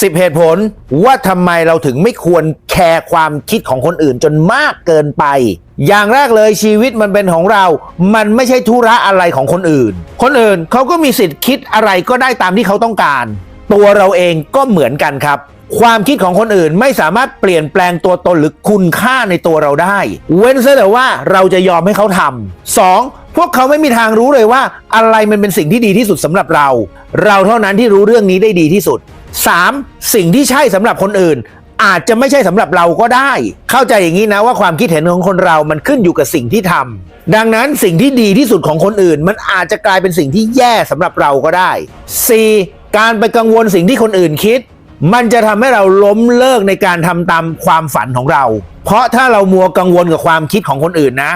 10เหตุผลว่าทำไมเราถึงไม่ควรแคร์ความคิดของคนอื่นจนมากเกินไป อย่างแรกเลยชีวิตมันเป็นของเรา มันไม่ใช่ธุระอะไรของคนอื่น คนอื่นเขาก็มีสิทธิ์คิดอะไรก็ได้ตามที่เขาต้องการ ตัวเราเองก็เหมือนกันครับ ความคิดของคนอื่นไม่สามารถเปลี่ยนแปลงตัวตนหรือคุณค่าในตัวเราได้ เว้นซะแต่ว่าเราจะยอมให้เขาทำสองพวกเขาไม่มีทางรู้เลยว่า อะไรมันเป็นสิ่งที่ดีที่สุดสำหรับเรา เราเท่านั้นที่รู้เรื่องนี้ได้ดีที่สุด 3. สิ่งที่ใช่สำหรับคนอื่น อาจจะไม่ใช่สำหรับเราก็ได้ เข้าใจอย่างนี้นะว่าความคิดเห็นของคนเรามันขึ้นอยู่กับสิ่งที่ทำดังนั้นสิ่งที่ดีที่สุดของคนอื่น มันอาจจะกลายเป็นสิ่งที่แย่สำหรับเราก็ได้ 4. การไปกังวลสิ่งที่คนอื่นคิด มันจะทำให้เราล้มเลิกในการทำตามความฝันของเรา เพราะถ้าเรามัวกังวลกับความคิดของคนอื่นนะ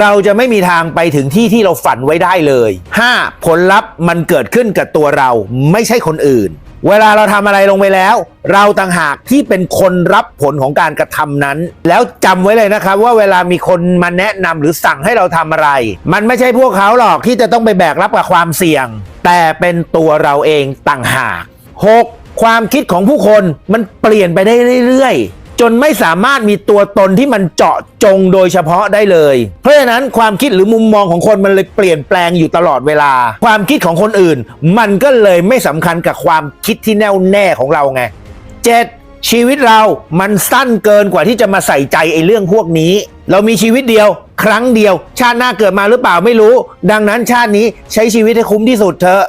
เราจะไม่มีทางไปถึงที่ที่เราฝันไว้ได้เลย 5. ผลลัพธ์มันเกิดขึ้นกับตัวเราไม่ใช่คนอื่น เวลาเราทำอะไรลงไปแล้ว เราต่างหากที่เป็นคนรับผลของการกระทำนั้น แล้วจำไว้เลยนะครับว่าเวลามีคนมาแนะนำหรือสั่งให้เราทำอะไร มันไม่ใช่พวกเขาหรอกที่จะต้องไปแบกรับกับความเสี่ยง แต่เป็นตัวเราเองต่างหาก 6. ความคิดของผู้คนมันเปลี่ยนไปได้เรื่อยๆ จนไม่สามารถมีตัวตนที่มันเจาะจงโดยเฉพาะได้เลย เพราะฉะนั้นความคิดหรือมุมมองของคนมันเลยเปลี่ยนแปลงอยู่ตลอดเวลา ความคิดของคนอื่น มันก็เลยไม่สำคัญกับความคิดที่แน่วแน่ของเราไง 7. ชีวิตเรามันสั้นเกินกว่าที่จะมาใส่ใจไอ้เรื่องพวกนี้ เรามีชีวิตเดียว ครั้งเดียว ชาติหน้าเกิดมาหรือเปล่าไม่รู้ ดังนั้นชาตินี้ใช้ชีวิตให้คุ้มที่สุดเถอะ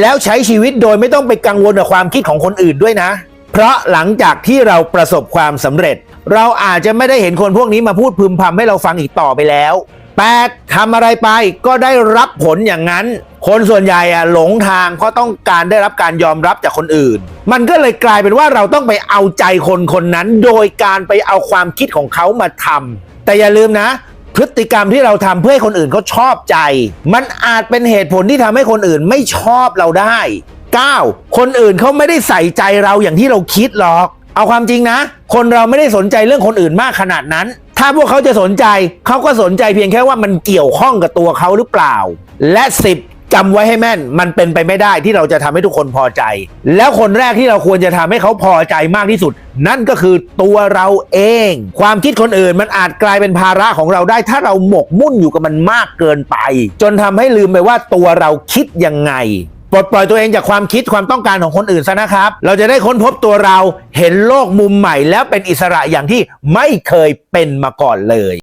แล้วใช้ชีวิตโดยไม่ต้องไปกังวลกับความคิดของคนอื่นด้วยนะ เพราะหลังจากที่เราประสบความสำเร็จ เราอาจจะไม่ได้เห็นคนพวกนี้มาพูดพึมพำให้เราฟังอีกต่อไปแล้ว 8. ทำอะไรไปก็ได้รับผลอย่างนั้น คนส่วนใหญ่อะหลงทางเพราะต้องการได้รับการยอมรับจากคนอื่น มันก็เลยกลายเป็นว่าเราต้องไปเอาใจคนคนนั้น โดยการไปเอาความคิดของเขามาทำแต่อย่าลืมนะ พฤติกรรมที่เราทำเพื่อให้คนอื่นเขาชอบใจ มันอาจเป็นเหตุผลที่ทำให้คนอื่นไม่ชอบเราได้ 9. คนอื่นเขาไม่ได้ใส่ใจเราอย่างที่เราคิดหรอก เอาความจริงนะ คนเราไม่ได้สนใจเรื่องคนอื่นมากขนาดนั้น ถ้าพวกเขาจะสนใจเขาก็สนใจเพียงแค่ว่ามันเกี่ยวข้องกับตัวเขาหรือเปล่า และ 10จำไว้ให้แม่น มันเป็นไปไม่ได้ที่เราจะทำให้ทุกคนพอใจ แล้วคนแรกที่เราควรจะทำให้เขาพอใจมากที่สุด นั่นก็คือตัวเราเอง ความคิดคนอื่นมันอาจกลายเป็นภาระของเราได้ ถ้าเราหมกมุ่นอยู่กับมันมากเกินไป จนทำให้ลืมไปว่าตัวเราคิดยังไง ปลดปล่อยตัวเองจากความคิดความต้องการของคนอื่นซะนะครับ เราจะได้ค้นพบตัวเราเห็นโลกมุมใหม่ แล้วเป็นอิสระอย่างที่ไม่เคยเป็นมาก่อนเลย